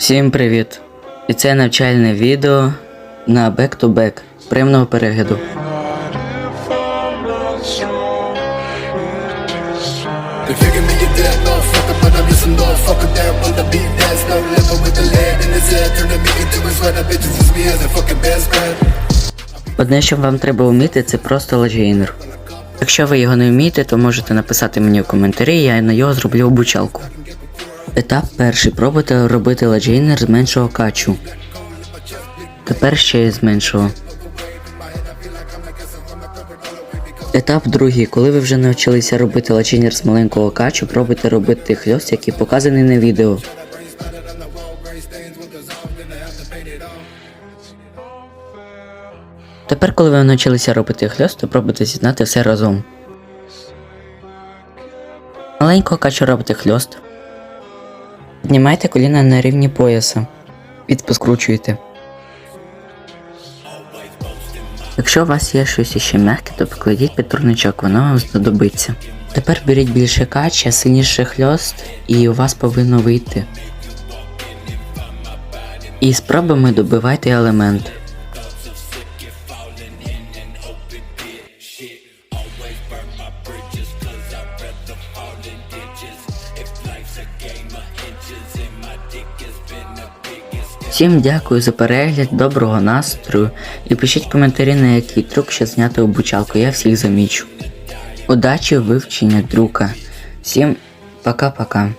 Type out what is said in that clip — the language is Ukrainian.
Всім привіт! І це навчальне відео на Back to Back. Приємного перегляду. Одне, що вам треба вміти, це просто леджейнер. Якщо ви його не вмієте, то можете написати мені в коментарі, я на його зроблю обучалку. Етап перший. Пробуйте робити леджейнер з меншого качу. Тепер ще з меншого. Етап другий. Коли ви вже навчилися робити леджейнер з маленького качу, пробуйте робити хльост, який показаний на відео. Тепер, коли ви навчилися робити хльост, то пробуйте з'єднати все разом. Маленько качу робите хльост. Піднімайте коліна на рівні пояса. Відпоскручуйте. Якщо у вас є щось іще м'яке, то покладіть під турничок, воно вам знадобиться. Тепер беріть більше кача, сильніше хльост, і у вас повинно вийти. І спробами добивайте елемент. Всім дякую за перегляд, доброго настрою і пишіть коментарі на який трюк ще зняти обучалку, я всіх замічу. Удачі вивчення друка. Всім пока-пока.